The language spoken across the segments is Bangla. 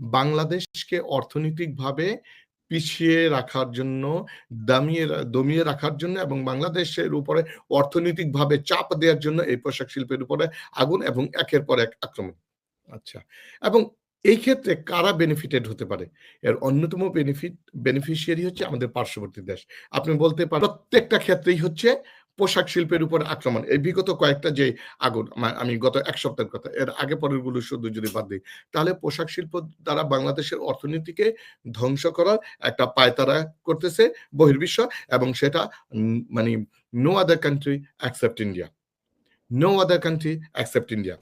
বাংলাদেশকে অর্থনৈতিকভাবে পিছিয়ে রাখার জন্য, দামিয়ে দমিয়ে রাখার জন্য এবং বাংলাদেশের উপরে অর্থনৈতিকভাবে চাপ দেওয়ার জন্য এই পোশাক শিল্পের উপরে আগুন এবং একের পর এক আক্রমণ। আচ্ছা এবং এই ক্ষেত্রে কারা বেনিফিটেড হতে পারে? এর অন্যতম বেনিফিট বেনিফিশিয়ারি হচ্ছে আমাদের পার্শ্ববর্তী দেশ। আপনি বলতে পারেন, প্রত্যেকটা ক্ষেত্রেই হচ্ছে পোশাক শিল্পের উপর আক্রমণ। এই বিগত কয়েকটা যে আগুন আমি গত এক সপ্তাহের কথা, এর আগে পরেরগুলো শুধু যদি বাদ দিই, তাহলে পোশাক শিল্প দ্বারা বাংলাদেশের অর্থনীতিকে ধ্বংস করার একটা পায়তারা করতেছে বহির্বিশ্ব এবং সেটা মানে no other country accept India no other country accept India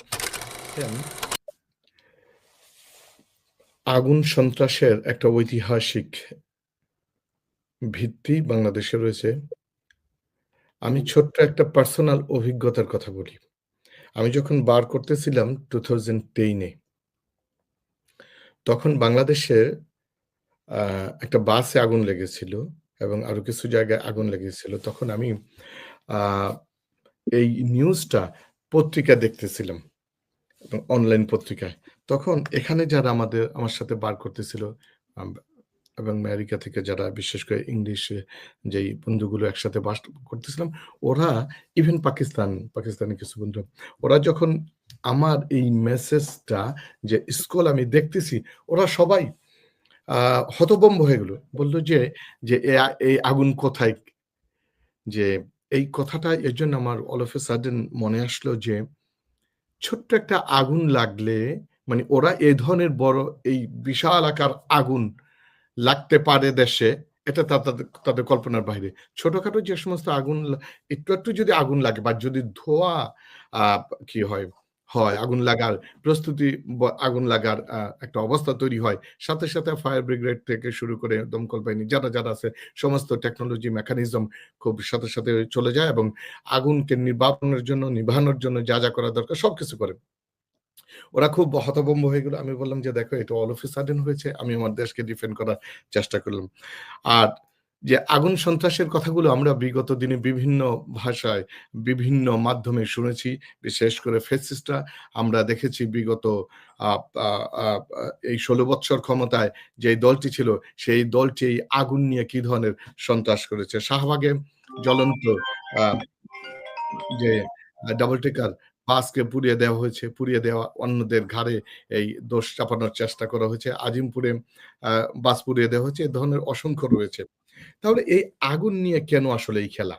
আগুন সন্ত্রাসের একটা ঐতিহাসিক ভিত্তি বাংলাদেশে রয়েছে। আমি ছোট্ট একটা পার্সোনাল অভিজ্ঞতার কথা বলি। আমি যখন বার করতেছিলাম টু থাউজেন্ড টেইনে তখন বাংলাদেশে একটা বাসে আগুন লেগেছিল এবং আরও কিছু জায়গায় আগুন লেগেছিল। তখন আমি এই নিউজটা পত্রিকা দেখতেছিলাম অনলাইন পত্রিকায়। তখন এখানে যারা আমাদের আমার সাথে বার করতেছিল এবং আমেরিকা থেকে যারা বিশেষ করে ইংলিশে যেই বন্ধুগুলো একসাথে বাস করতেছিলাম, ওরা ইভেন পাকিস্তান, পাকিস্তানি কিছু বন্ধু, ওরা যখন আমার এই মেসেজটা যে স্কুল আমি দেখতেছি, ওরা সবাই হতবম্ব হয়ে গেল। বলল যে যে এই আগুন কোথায়? যে এই কথাটা, এর জন্য আমার অল অফ এ সাডেন মনে আসলো যে, ছোট্ট একটা আগুন লাগলে মানে ওরা এ ধরনের বড়, এই বিশাল আকার আগুন লাগতে পারে দেশে, এটা তাদের তাদের কল্পনার বাইরে। ছোটখাটো যে সমস্ত আগুন একটু একটু যদি আগুন লাগে বা যদি ধোয়া কি হয় হয়, আগুন লাগার প্রস্তুতি আগুন লাগার একটা অবস্থা তৈরি হয়, সাথে সাথে ফায়ার ব্রিগেড থেকে শুরু করে দমকল বাহিনী যারা যারা আছে, সমস্ত টেকনোলজি মেকানিজম খুব সাথে সাথে চলে যায় এবং আগুনকে নির্বাপনের জন্য, নিভানোর জন্য যা যা করা দরকার, সবকিছু করে। ওরা খুব হতভম্ব হয়ে গেল। আমি বললাম যে, দেখো, এটা অল অফ সাডেন হয়েছে, আমি আমার দেশকে ডিফেন্ড করার চেষ্টা করলাম। আর যে আগুন সন্ত্রাসের কথাগুলো আমরা বিগত দিনে বিভিন্ন ভাষায়, বিভিন্ন মাধ্যমে শুনেছি, বিশেষ করে ফেসিসটা আমরা দেখেছি বিগত এই ষোলো বৎসর ক্ষমতায় যে দলটি ছিল, সেই দলটি এই আগুন নিয়ে কি ধরনের সন্ত্রাস করেছে? শাহবাগে জ্বলন্ত যে ডাবল টেকার বাসকে পুড়িয়ে দেওয়া হয়েছে, পুড়িয়ে দেওয়া অন্যদের ঘাড়ে এই দোষ চাপানোর চেষ্টা করা হয়েছে। আজিমপুরে বাস পুড়িয়ে দেওয়া হয়েছে। এ ধরনের অসংখ্য রয়েছে। তাহলে এই আগুন নিয়ে কেন আসলে এই খেলা?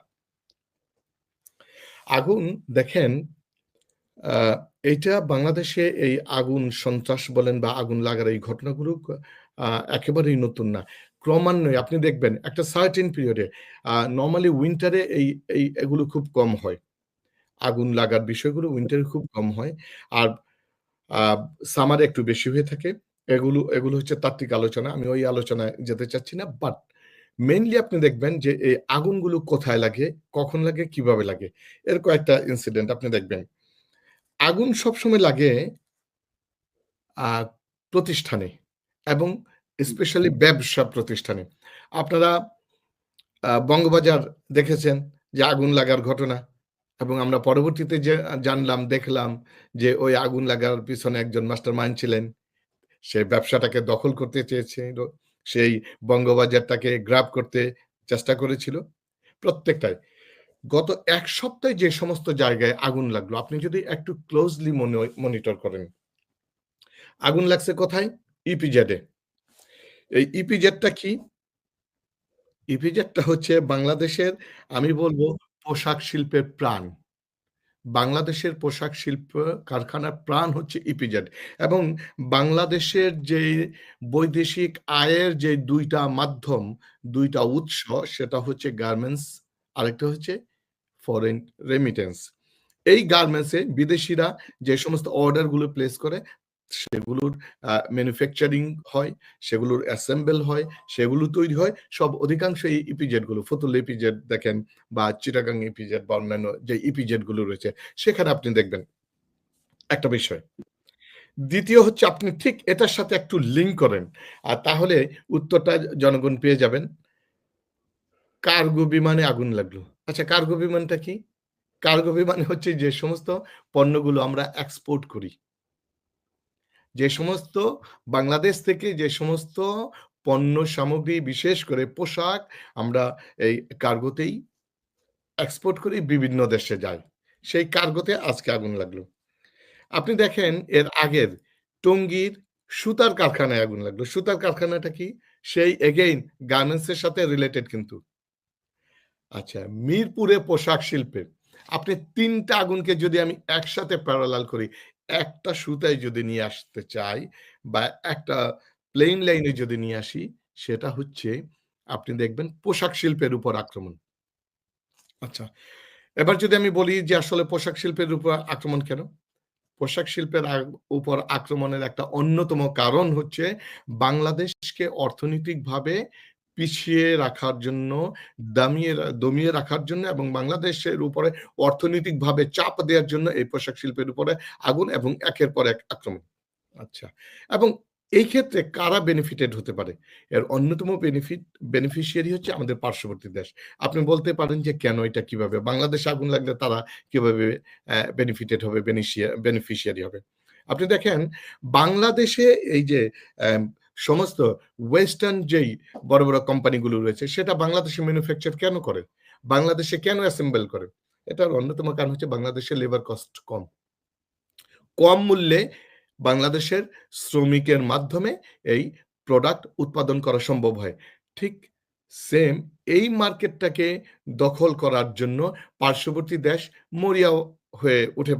আগুন, দেখেন এইটা বাংলাদেশে এই আগুন সন্ত্রাস বলেন বা আগুন লাগার এই ঘটনাগুলো একেবারেই নতুন না। ক্রমান্বয়ে, আপনি দেখবেন, একটা সার্টেন পিরিয়ডে নর্মালি উইন্টারে এই এই, এগুলো খুব কম হয়। আগুন লাগার বিষয়গুলো উইন্টারে খুব কম হয়। আর সামারে একটু বেশি হয়ে থাকে। এগুলো এগুলো হচ্ছে তাত্ত্বিক আলোচনা। আমি ওই আলোচনায় যেতে চাচ্ছি না বাট মেইনলি আপনি দেখবেন যে এই আগুনগুলো কোথায় লাগে কখন লাগে কীভাবে লাগে এর কয়েকটা ইনসিডেন্ট আপনি দেখবেন। আগুন সবসময় লাগে প্রতিষ্ঠানে এবং স্পেশালি ব্যবসা প্রতিষ্ঠানে। আপনারা বঙ্গবাজার দেখেছেন যে আগুন লাগার ঘটনা। এবং আমরা পরবর্তীতে যে, জানলাম, দেখলাম যে, ওই আগুন লাগার পিছনে একজন মাস্টার মাইন্ড ছিলেন। সে ব্যবসাটাকে দখল করতে চেয়েছিল সেই বঙ্গবাজারটাকে গ্রাব করতে চেষ্টা করেছিল প্রত্যেকটাই। গত এক সপ্তাহে যে সমস্ত জায়গায় আগুন লাগল, আপনি যদি একটু ক্লোজলি মনিটর করেন। আগুন লাগছে কোথায়? ইপিজেডে এই ইপিজেডটা কি? ইপিজেডটা হচ্ছে বাংলাদেশের, আমি বলব পোশাক শিল্পের প্রাণ। বাংলাদেশের পোশাক শিল্প কারখানার প্রাণ হচ্ছে ইপিজেড এবং বাংলাদেশের যে বৈদেশিক আয়ের যে দুইটা মাধ্যম, দুইটা উৎস, সেটা হচ্ছে গার্মেন্টস, আরেকটা হচ্ছে ফরেন রেমিটেন্স। এই গার্মেন্টসে বিদেশিরা যে সমস্ত অর্ডারগুলো প্লেস করে সেগুলোর ম্যানুফ্যাকচারিং হয়, সেগুলোর অ্যাসেম্বল হয়, সেগুলো তৈরি হয়, সব অধিকাংশ এই ইপিজেডগুলো। ফতুল ইপিজেড দেখেন বা চিটাগাং ইপিজেড বা অন্যান্য যে ইপিজেডগুলো রয়েছে, সেখানে আপনি দেখবেন একটা বিষয়। দ্বিতীয় হচ্ছে আপনি ঠিক এটার সাথে একটু লিঙ্ক করেন। আর তাহলে উত্তরটা জনগণ পেয়ে যাবেন। কার্গো বিমানে আগুন লাগল। আচ্ছা কার্গো বিমানটা কি? কার্গো বিমানে হচ্ছে যে সমস্ত পণ্যগুলো আমরা এক্সপোর্ট করি। যে সমস্ত বাংলাদেশ থেকে যে সমস্ত পণ্য সামগ্রী বিশেষ করে পোশাক আমরা এই কার্গোতেই এক্সপোর্ট করি বিভিন্ন দেশে যায়। সেই কার্গোতে আজকে আগুন লাগল। আপনি দেখেন এর আগের টঙ্গীর সুতার কারখানায় আগুন লাগল। সুতার কারখানাটা কি? সেই এগেইন গার্মেন্টস এর সাথে রিলেটেড কিন্তু। আচ্ছা, মিরপুরে পোশাক শিল্পে আপনি তিনটা আগুনকে যদি আমি একসাথে প্যারালাল করি, একটা সুতায় যদি নিয়ে আসতে চাই বা একটা প্লেন লাইনে যদি নিয়ে আসি, সেটা হচ্ছে আপনি দেখবেন পোশাক শিল্পের উপর আক্রমণ। আচ্ছা, এবার যদি আমি বলি যে আসলে পোশাক শিল্পের উপর আক্রমণ কেন? পোশাক শিল্পের উপর আক্রমণের একটা অন্যতম কারণ হচ্ছে বাংলাদেশকে অর্থনৈতিকভাবে পিছিয়ে রাখার জন্য, দামিয়ে দমিয়ে রাখার জন্য এবং বাংলাদেশের উপরে অর্থনৈতিকভাবে চাপ দেওয়ার জন্য এই পোশাক শিল্পের উপরে আগুন এবং একের পর এক আক্রমণ। আচ্ছা, এবং এই ক্ষেত্রে কারা বেনিফিটেড হতে পারে? এর অন্যতম বেনিফিট বেনিফিশিয়ারি হচ্ছে আমাদের পার্শ্ববর্তী দেশ। আপনি বলতে পারেন যে কেন এটা কীভাবে? বাংলাদেশে আগুন লাগলে তারা কীভাবে বেনিফিটেড হবে, বেনিফিশিয়ারি হবে? আপনি দেখেন বাংলাদেশে এই যে সমস্ত ওয়েস্টার্ন যেই বড়, বড় কোম্পানিগুলো রয়েছে সেটা বাংলাদেশে ম্যানুফ্যাকচার কেন করে? বাংলাদেশে কেন অ্যাসেম্বল করে? এটার অন্যতম কারণ হচ্ছে বাংলাদেশের লেবার কস্ট কম। কম মূল্যে বাংলাদেশের শ্রমিকের মাধ্যমে এই প্রোডাক্ট উৎপাদন করা সম্ভব হয়। ঠিক সেম এই মার্কেটটাকে দখল করার জন্য পার্শ্ববর্তী দেশ মরিয়া হয়ে উঠে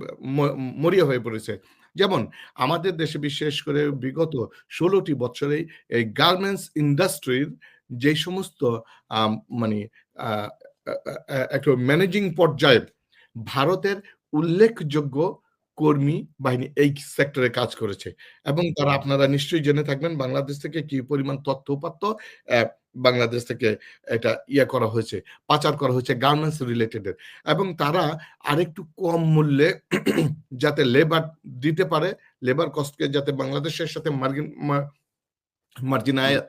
মরিয়া হয়ে পড়েছে। যেমন আমাদের দেশে বিশেষ করে বিগত ১৬ টি বছরে এই গার্মেন্টস ইন্ডাস্ট্রির যে সমস্ত মানে একটা ম্যানেজিং পর্যায়ে ভারতের উল্লেখযোগ্য কর্মী বাহিনী এই সেক্টরে কাজ করেছে এবং তারা আপনারা নিশ্চয়ই জেনে থাকবেন বাংলাদেশ থেকে কি পরিমাণ তথ্য-উপাত্ত বাংলাদেশ থেকে এটা ইয়ে করা হয়েছে, পাচার করা হয়েছে গার্মেন্টস রিলেটেডের এবং তারা আরেকটু কম মূল্যে যাতে লেবার দিতে পারে, লেবার কস্টকে যাতে বাংলাদেশের সাথে মার্গিন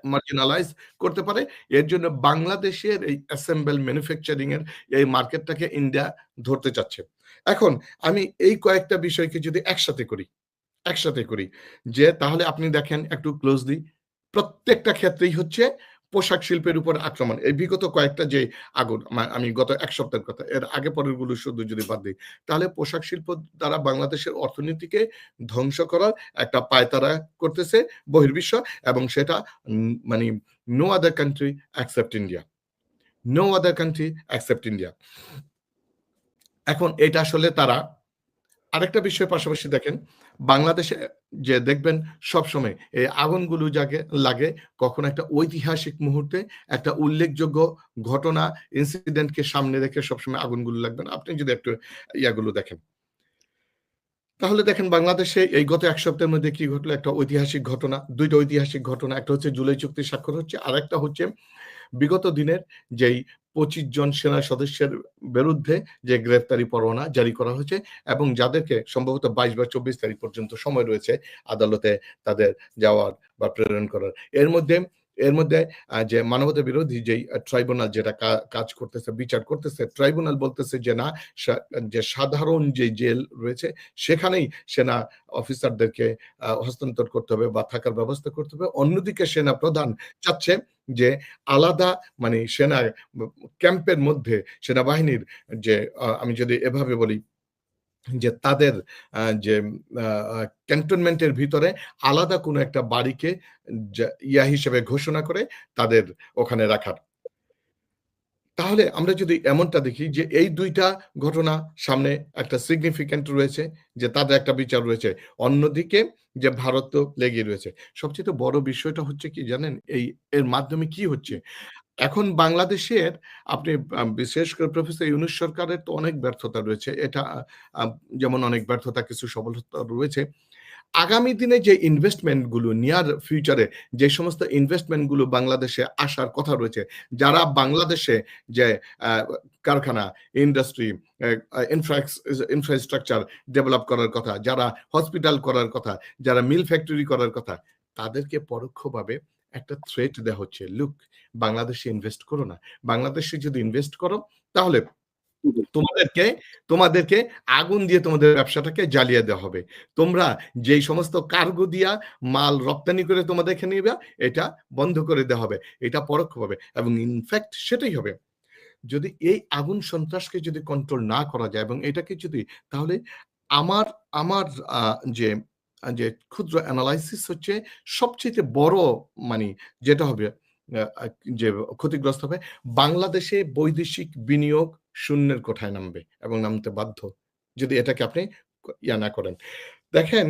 মার্জিনালাইজ করতে পারে। এর জন্য বাংলাদেশের এই অ্যাসেম্বল ম্যানুফ্যাকচারিং এর এই মার্কেটটাকে ইন্ডিয়া ধরতে চাচ্ছে। এখন আমি এই কয়েকটা বিষয়কে যদি একসাথে করি, একসাথে করি যে তাহলে আপনি দেখেন একটু ক্লোজলি প্রত্যেকটা ক্ষেত্রেই হচ্ছে পোশাক শিল্পের উপর আক্রমণ। এই বিগত কয়েকটা যে আগুন আমি গত এক সপ্তাহের কথা। এর আগে পরেরগুলো শুধু যদি বাদ দিই তাহলে পোশাক শিল্প দ্বারা বাংলাদেশের অর্থনীতিকে ধ্বংস করার একটা পায়তারা করতেছে বহির্বিশ্ব এবং সেটা মানে no other country accept India. No other country accept India. এখন এটা আসলে তারা আরেকটা বিষয় পাশাপাশি দেখেন, বাংলাদেশে যে দেখবেন সবসময় এই আগুনগুলো জাগে লাগে কখনো একটা ঐতিহাসিক মুহূর্তে একটা উল্লেখযোগ্য ঘটনা, ইনসিডেন্টকে সামনে রেখে সবসময় আগুনগুলো লাগবে না। আপনি যদি একটু ইয়াগুলো দেখেন। তাহলে দেখেন বাংলাদেশে এই গত এক সপ্তাহের মধ্যে কি ঘটলো? একটা ঐতিহাসিক ঘটনা, দুইটা ঐতিহাসিক ঘটনা। একটা হচ্ছে জুলাই চুক্তি স্বাক্ষর হচ্ছে। আরেকটা হচ্ছে বিগত দিনের যেই ২৫ জন সেনা সদস্যের বিরুদ্ধে যে গ্রেফতারি পরোয়ানা জারি করা হয়েছে এবং যাদেরকে সম্ভবত ২২ বা ২৪ তারিখ পর্যন্ত সময় রয়েছে আদালতে তাদের যাওয়ার বা প্রেরণ করার। এর মধ্যে এর মধ্যে যে মানবতা বিরোধী আ ট্রাইব্যুনাল যেটা কাজ করতেছে, বিচার করতেছে, ট্রাইব্যুনাল বলতেছে যে না যে সাধারণ যে জেল রয়েছে সেখানেই সেনা অফিসারদেরকে হস্তান্তর করতে হবে বা থাকার ব্যবস্থা করতে হবে। অন্যদিকে সেনা প্রধান চাচ্ছে যে আলাদা মানে সেনা ক্যাম্পের মধ্যে সেনাবাহিনীর যে আমি যদি এভাবে বলি যে তাদের যে ক্যান্টনমেন্টের ভিতরে আলাদা কোনো একটা বাড়িকে ইয়া হিসেবে ঘোষণা করে তাদের ওখানে রাখার। তাহলে আমরা যদি এমনটা দেখি যে এই দুইটা ঘটনা সামনে একটা সিগনিফিক্যান্ট রয়েছে, যে তাদের একটা বিচার রয়েছে। অন্যদিকে যে ভারত তো লেগেই রয়েছে। সবচাইতে বড় বিষয়টা হচ্ছে কি জানেন? এই, এর মাধ্যমে কি হচ্ছে? এখন বাংলাদেশের আপনি বিশেষ করে প্রফেসর ইউনুস সরকারের তো অনেক ব্যর্থতা রয়েছে। এটা যেমন অনেক ব্যর্থতা কিছু সফলতা রয়েছে। আগামী দিনে যে ইনভেস্টমেন্টগুলো নিয়ার ফিউচার যে সমস্ত ইনভেস্টমেন্টগুলো বাংলাদেশে আসার কথা রয়েছে, যারা বাংলাদেশে যে কারখানা, ইন্ডাস্ট্রি, ইনফ্রাস্ট্রাকচার ডেভেলপ করার কথা, যারা হসপিটাল করার কথা, যারা মিল ফ্যাক্টরি করার কথা, তাদেরকে পরোক্ষভাবে একটা থ্রেট দেওয়া হচ্ছে। লুক বাংলাদেশে ইনভেস্ট করো না। বাংলাদেশে যদি ইনভেস্ট করো, তাহলে তোমাদেরকে তোমাদেরকে আগুন দিয়ে তোমাদের ব্যবসাটাকে জ্বালিয়ে দেওয়া হবে তোমরা যেই সমস্ত কার্গো দিয়া মাল রপ্তানি করে তোমাদেরকে নিবে, এটা বন্ধ করে দেওয়া হবে এটা পরোক্ষ হবে এবং ইনফ্যাক্ট সেটাই হবে যদি এই আগুন সন্ত্রাসকে যদি কন্ট্রোল না করা যায় এবং এটাকে যদি তাহলে আমার আমার যে যে ক্ষুদ্র অ্যানালাইসিস হচ্ছে সবচেয়ে বড় মানে যেটা হবে যে ক্ষতিগ্রস্ত হবে, বাংলাদেশে বৈদেশিক বিনিয়োগ শূন্যের কোঠায় নামবে এবং নামতে বাধ্য যদি এটাকে আপনি ইয়া না করেন। দেখেন